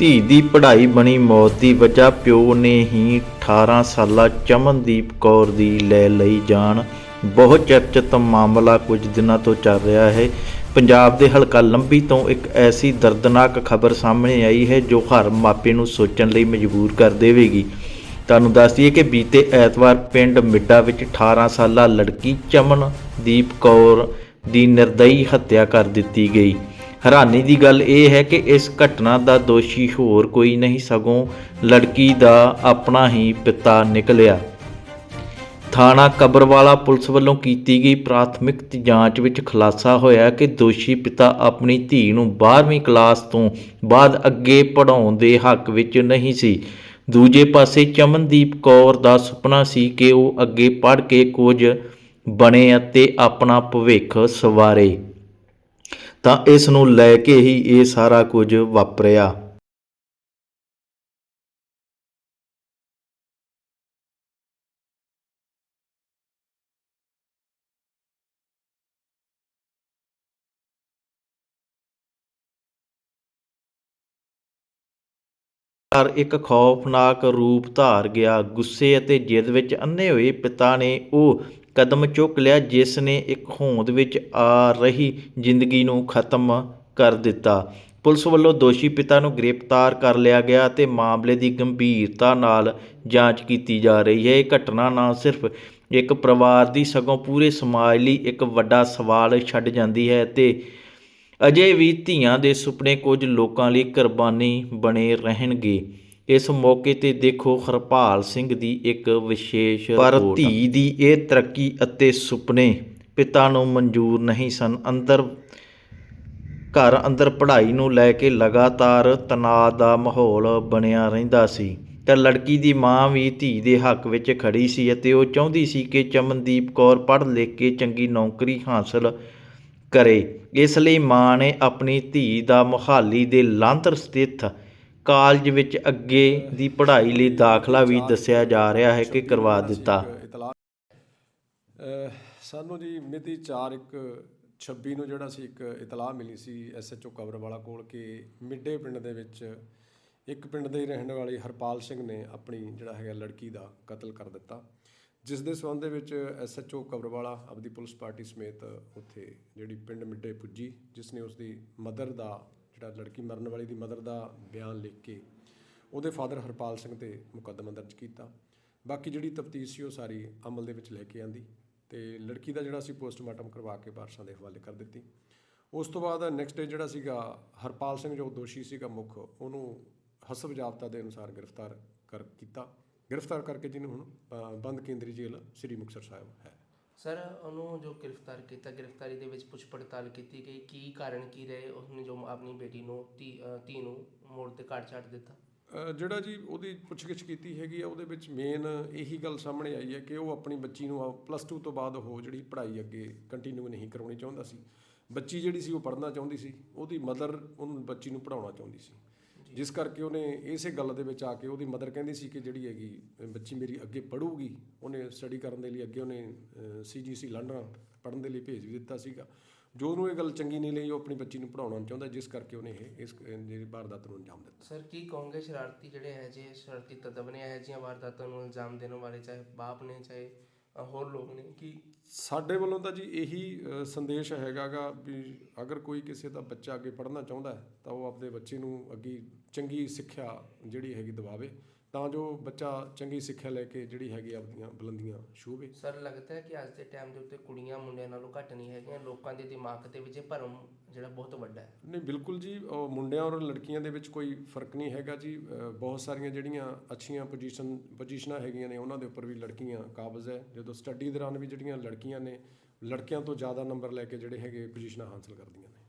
ਧੀ ਦੀ ਪੜ੍ਹਾਈ ਬਣੀ, ਮੌਤ ਦੀ ਵਜ੍ਹਾ ਪਿਓ ਨੇ ਹੀ 18 ਸਾਲਾ ਚਮਨਦੀਪ ਕੌਰ ਦੀ ਲੈ ਲਈ ਜਾਨ। ਬਹੁਤ ਚਰਚਿਤ ਮਾਮਲਾ ਕੁਝ ਦਿਨਾਂ ਤੋਂ ਚੱਲ ਰਿਹਾ ਹੈ। ਪੰਜਾਬ ਦੇ ਹਲਕਾ ਲੰਬੀ ਤੋਂ ਇੱਕ ਐਸੀ ਦਰਦਨਾਕ ਖਬਰ ਸਾਹਮਣੇ ਆਈ ਹੈ ਜੋ ਹਰ ਮਾਪੇ ਨੂੰ ਸੋਚਣ ਲਈ ਮਜਬੂਰ ਕਰ ਦੇਵੇਗੀ। ਤੁਹਾਨੂੰ ਦੱਸ ਦਈਏ ਕਿ ਬੀਤੇ ਐਤਵਾਰ ਪਿੰਡ ਮਿੱਡਾ ਵਿੱਚ 18 ਸਾਲਾ ਲੜਕੀ ਚਮਨਦੀਪ ਕੌਰ ਦੀ ਨਿਰਦਈ ਹੱਤਿਆ ਕਰ ਦਿੱਤੀ ਗਈ। ਹੈਰਾਨੀ ਦੀ ਗੱਲ ਇਹ ਹੈ ਕਿ ਇਸ ਘਟਨਾ ਦਾ ਦੋਸ਼ੀ ਹੋਰ ਕੋਈ ਨਹੀਂ, ਸਗੋਂ ਲੜਕੀ ਦਾ ਆਪਣਾ ਹੀ ਪਿਤਾ ਨਿਕਲਿਆ। ਥਾਣਾ ਕਬਰਵਾਲਾ ਪੁਲਿਸ ਵੱਲੋਂ ਕੀਤੀ ਗਈ ਪ੍ਰਾਥਮਿਕ ਜਾਂਚ ਵਿੱਚ ਖੁਲਾਸਾ ਹੋਇਆ ਕਿ ਦੋਸ਼ੀ ਪਿਤਾ ਆਪਣੀ ਧੀ ਨੂੰ 12ਵੀਂ ਕਲਾਸ ਤੋਂ ਬਾਅਦ ਅੱਗੇ ਪੜ੍ਹਾਉਣ ਦੇ ਹੱਕ ਵਿੱਚ ਨਹੀਂ ਸੀ। ਦੂਜੇ ਪਾਸੇ ਚਮਨਦੀਪ ਕੌਰ ਦਾ ਸੁਪਨਾ ਸੀ ਕਿ ਉਹ ਅੱਗੇ ਪੜ੍ਹ ਕੇ ਕੁਝ ਬਣੇ ਅਤੇ ਆਪਣਾ ਭਵਿੱਖ ਸਵਾਰੇ। ਤਾਂ ਇਸ ਨੂੰ ਲੈ ਕੇ ਹੀ ਇਹ ਸਾਰਾ ਕੁਝ ਵਾਪਰਿਆ। ਘਰ ਇੱਕ ਖੌਫਨਾਕ ਰੂਪ ਧਾਰ ਗਿਆ। ਗੁੱਸੇ ਅਤੇ ਜਿੱਦ ਵਿੱਚ ਅੰਨੇ ਹੋਏ ਪਿਤਾ ਨੇ ਉਹ ਕਦਮ ਚੁੱਕ ਲਿਆ ਜਿਸ ਨੇ ਇੱਕ ਹੋਂਦ ਵਿੱਚ ਆ ਰਹੀ ਜ਼ਿੰਦਗੀ ਨੂੰ ਖਤਮ ਕਰ ਦਿੱਤਾ। ਪੁਲਿਸ ਵੱਲੋਂ ਦੋਸ਼ੀ ਪਿਤਾ ਨੂੰ ਗ੍ਰਿਫਤਾਰ ਕਰ ਲਿਆ ਗਿਆ ਅਤੇ ਮਾਮਲੇ ਦੀ ਗੰਭੀਰਤਾ ਨਾਲ ਜਾਂਚ ਕੀਤੀ ਜਾ ਰਹੀ ਹੈ। ਇਹ ਘਟਨਾ ਨਾ ਸਿਰਫ ਇੱਕ ਪਰਿਵਾਰ ਦੀ, ਸਗੋਂ ਪੂਰੇ ਸਮਾਜ ਲਈ ਇੱਕ ਵੱਡਾ ਸਵਾਲ ਛੱਡ ਜਾਂਦੀ ਹੈ ਤੇ ਅਜੇ ਵੀ ਧੀਆਂ ਦੇ ਸੁਪਨੇ ਕੁਝ ਲੋਕਾਂ ਲਈ ਕੁਰਬਾਨੀ ਬਣੇ ਰਹਿਣਗੇ। ਇਸ ਮੌਕੇ ਤੇ ਦੇਖੋ ਹਰਪਾਲ ਸਿੰਘ ਦੀ ਇੱਕ ਵਿਸ਼ੇਸ਼ ਪਰ ਧੀ ਦੀ ਇਹ ਤਰੱਕੀ ਅਤੇ ਸੁਪਨੇ ਪਿਤਾ ਨੂੰ ਮਨਜ਼ੂਰ ਨਹੀਂ ਸਨ। ਅੰਦਰ ਘਰ ਅੰਦਰ ਪੜ੍ਹਾਈ ਨੂੰ ਲੈ ਕੇ ਲਗਾਤਾਰ ਤਣਾਅ ਦਾ ਮਾਹੌਲ ਬਣਿਆ ਰਹਿੰਦਾ ਸੀ। ਤਾਂ ਲੜਕੀ ਦੀ ਮਾਂ ਵੀ ਧੀ ਦੇ ਹੱਕ ਵਿੱਚ ਖੜੀ ਸੀ ਅਤੇ ਉਹ ਚਾਹੁੰਦੀ ਸੀ ਕਿ ਚਮਨਦੀਪ ਕੌਰ ਪੜ੍ਹ ਲਿਖ ਕੇ ਚੰਗੀ ਨੌਕਰੀ ਹਾਸਲ ਕਰੇ। ਇਸ ਲਈ ਮਾਂ ਨੇ ਆਪਣੀ ਧੀ ਦਾ ਮੁਹਾਲੀ ਦੇ ਲਾਂਤਰ ਸਥਿਤ ਕਾਲਜ ਵਿੱਚ ਅੱਗੇ ਦੀ ਪੜ੍ਹਾਈ ਲਈ ਦਾਖਲਾ ਵੀ ਦੱਸਿਆ ਜਾ ਰਿਹਾ ਹੈ ਕਿ ਕਰਵਾ ਦਿੱਤਾ। ਇੱਕ ਇਤਲਾਹ ਸਾਨੂੰ ਜੀ ਮਿਤੀ 4 ਇੱਕ 26 ਨੂੰ ਜਿਹੜਾ ਸੀ ਇੱਕ ਇਤਲਾਹ ਮਿਲੀ ਸੀ ਐਸਐਚਓ ਕਬਰਵਾਲਾ ਕੋਲ ਕਿ ਮਿੱਡੇ ਪਿੰਡ ਦੇ ਵਿੱਚ ਇੱਕ ਪਿੰਡ ਦੇ ਰਹਿਣ ਵਾਲੇ ਹਰਪਾਲ ਸਿੰਘ ਨੇ ਆਪਣੀ ਜਿਹੜਾ ਹੈਗਾ ਲੜਕੀ ਦਾ ਕਤਲ ਕਰ ਦਿੱਤਾ। ਜਿਸ ਦੇ ਸਬੰਧ ਦੇ ਵਿੱਚ ਐਸਐਚਓ ਕਬਰਵਾਲਾ ਆਪਦੀ ਪੁਲਿਸ ਪਾਰਟੀ ਸਮੇਤ ਉੱਥੇ ਜਿਹੜੀ ਪਿੰਡ ਮਿੱਡੇ ਪੁੱਜੀ, ਜਿਸ ਨੇ ਉਸ ਦੀ ਮਦਰ ਦਾ ਜਿਹੜਾ ਲੜਕੀ ਮਰਨ ਵਾਲੀ ਦੀ ਮਦਰ ਦਾ ਬਿਆਨ ਲਿਖ ਕੇ ਉਹਦੇ ਫਾਦਰ ਹਰਪਾਲ ਸਿੰਘ ਤੇ ਮੁਕੱਦਮਾ ਦਰਜ ਕੀਤਾ। ਬਾਕੀ ਜਿਹੜੀ ਤਫਤੀਸ਼ ਸੀ ਉਹ ਸਾਰੀ ਅਮਲ ਦੇ ਵਿੱਚ ਲੈ ਕੇ ਆਂਦੀ ਤੇ ਲੜਕੀ ਦਾ ਜਿਹੜਾ ਸੀ ਪੋਸਟਮਾਰਟਮ ਕਰਵਾ ਕੇ ਵਾਰਸਾਂ ਦੇ ਹਵਾਲੇ ਕਰ ਦਿੱਤੀ। ਉਸ ਤੋਂ ਬਾਅਦ ਨੈਕਸਟ ਡੇ ਜਿਹੜਾ ਸੀਗਾ ਹਰਪਾਲ ਸਿੰਘ ਜੋ ਦੋਸ਼ੀ ਸੀਗਾ ਮੁੱਖ, ਉਹਨੂੰ ਹਸਬ ਜਾਬਤਾ ਦੇ ਅਨੁਸਾਰ ਗ੍ਰਿਫਤਾਰ ਕਰ ਕੀਤਾ। ਗ੍ਰਿਫਤਾਰ ਕਰਕੇ ਜਿਹਨੂੰ ਹੁਣ ਬੰਦ ਕੇਂਦਰੀ ਜੇਲ੍ਹ ਸ੍ਰੀ ਮੁਕਤਸਰ ਸਾਹਿਬ ਹੈ। ਸਰ, ਉਹਨੂੰ ਜੋ ਗ੍ਰਿਫਤਾਰ ਕੀਤਾ, ਗ੍ਰਿਫਤਾਰੀ ਦੇ ਵਿੱਚ ਪੁੱਛ ਪੜਤਾਲ ਕੀਤੀ ਗਈ, ਕੀ ਕਾਰਨ ਕੀ ਰਹੇ? ਉਸਨੇ ਜੋ ਆਪਣੀ ਬੇਟੀ ਨੂੰ, ਧੀ ਧੀ ਨੂੰ ਮੋੜ ਤੇ ਘਾਟ ਛੱਡ ਦਿੱਤਾ। ਜਿਹੜਾ ਜੀ ਉਹਦੀ ਪੁੱਛਗਿੱਛ ਕੀਤੀ ਹੈਗੀ ਆ, ਉਹਦੇ ਵਿੱਚ ਮੇਨ ਇਹੀ ਗੱਲ ਸਾਹਮਣੇ ਆਈ ਹੈ ਕਿ ਉਹ ਆਪਣੀ ਬੱਚੀ ਨੂੰ ਪਲੱਸ 2 ਤੋਂ ਬਾਅਦ ਉਹ ਜਿਹੜੀ ਪੜ੍ਹਾਈ ਅੱਗੇ ਕੰਟੀਨਿਊ ਨਹੀਂ ਕਰਾਉਣੀ ਚਾਹੁੰਦਾ ਸੀ। ਬੱਚੀ ਜਿਹੜੀ ਸੀ, ਉਹ ਪੜ੍ਹਨਾ ਚਾਹੁੰਦੀ ਸੀ। ਉਹਦੀ ਮਦਰ ਉਹਨੂੰ ਬੱਚੀ ਨੂੰ ਪੜਾਉਣਾ ਚਾਹੁੰਦੀ ਸੀ। ਜਿਸ ਕਰਕੇ ਉਹਨੇ ਇਸੇ ਗੱਲ ਦੇ ਵਿੱਚ ਆ ਕੇ ਉਹਦੀ ਮਦਰ ਕਹਿੰਦੀ ਸੀ ਕਿ ਜਿਹੜੀ ਹੈਗੀ ਬੱਚੀ ਮੇਰੀ ਅੱਗੇ ਪੜੂਗੀ ਉਹਨੇ ਸਟੱਡੀ ਕਰਨ ਦੇ ਲਈ ਅੱਗੇ ਉਹਨੇ ਸੀਜੀਸੀ ਲੰਡਨ ਪੜਨ ਦੇ ਲਈ ਭੇਜ ਵੀ ਦਿੱਤਾ ਸੀਗਾ। ਜੋ ਉਹਨੂੰ ਇਹ ਗੱਲ ਚੰਗੀ ਨਹੀਂ ਲਈ ਉਹ ਆਪਣੀ ਬੱਚੀ ਨੂੰ ਪੜਾਉਣਾ ਚਾਹੁੰਦਾ ਜਿਸ ਕਰਕੇ ਉਹਨੇ ਇਹ ਇਸ ਜਿਹੜੀ ਵਾਰਦਾਤ ਨੂੰ ਅੰਜਾਮ ਦਿੱਤਾ। ਸਰ ਕੀ ਕਹੋਗੇ ਸ਼ਰਾਰਤੀ ਜਿਹੜੇ ਹੈ ਜੇ ਸ਼ਰਾਰਤੀ ਤੱਤਵ ਨੇ ਇਹ ਜਿਹੀਆਂ ਵਾਰਦਾਤਾਂ ਨੂੰ ਇਲਜ਼ਾਮ ਦੇਣ ਵਾਲੇ ਚਾਹੇ ਬਾਪ ਨੇ ਚਾਹੇ ਹੋਰ ਲੋਕ ਨੇ ਕਿ ਸਾਡੇ ਵੱਲੋਂ ਤਾਂ ਜੀ ਇਹੀ ਅ, ਸੰਦੇਸ਼ ਹੈਗਾਗਾ ਵੀ ਅਗਰ ਕੋਈ ਕਿਸੇ ਦਾ ਬੱਚਾ ਅੱਗੇ ਪੜ੍ਹਨਾ ਚਾਹੁੰਦਾ ਹੈ ਤਾਂ ਉਹ ਆਪਦੇ ਬੱਚੇ ਨੂੰ ਅੱਗੇ ਚੰਗੀ ਸਿੱਖਿਆ ਜਿਹੜੀ ਹੈਗੀ ਦਿਵਾਵੇ। ਤਾਂ ਜੋ ਬੱਚਾ ਚੰਗੀ ਸਿੱਖਿਆ ਲੈ ਕੇ ਜਿਹੜੀ ਹੈਗੀ ਆਪਦੀਆਂ ਬੁਲੰਦੀਆਂ ਛੂਹੇ ਸਰ ਲੱਗਦਾ ਹੈ ਕਿ ਅੱਜ ਦੇ ਟਾਈਮ ਦੇ ਉੱਤੇ ਕੁੜੀਆਂ ਮੁੰਡਿਆਂ ਨਾਲੋਂ ਘੱਟ ਨਹੀਂ ਹੈਗੀਆਂ ਲੋਕਾਂ ਦੇ ਦਿਮਾਗ ਦੇ ਵਿੱਚ ਇਹ ਭਰਮ ਜਿਹੜਾ ਬਹੁਤ ਵੱਡਾ ਹੈ। ਨਹੀਂ ਬਿਲਕੁਲ ਜੀ ਉਹ ਮੁੰਡਿਆਂ ਔਰ ਲੜਕੀਆਂ ਦੇ ਵਿੱਚ ਕੋਈ ਫ਼ਰਕ ਨਹੀਂ ਹੈਗਾ ਜੀ। ਬਹੁਤ ਸਾਰੀਆਂ ਜਿਹੜੀਆਂ ਅੱਛੀਆਂ ਪੋਜੀਸ਼ਨ ਪੋਜੀਸ਼ਨਾਂ ਹੈਗੀਆਂ ਨੇ ਉਹਨਾਂ ਦੇ ਉੱਪਰ ਵੀ ਲੜਕੀਆਂ ਕਾਬਜ਼ ਹੈ। ਜਦੋਂ ਸਟੱਡੀ ਦੌਰਾਨ ਵੀ ਜਿਹੜੀਆਂ ਲੜਕੀਆਂ ਨੇ ਲੜਕਿਆਂ ਤੋਂ ਜ਼ਿਆਦਾ ਨੰਬਰ ਲੈ ਕੇ ਜਿਹੜੇ ਹੈਗੇ ਪੋਜੀਸ਼ਨਾਂ ਹਾਸਲ ਕਰਦੀਆਂ ਨੇ।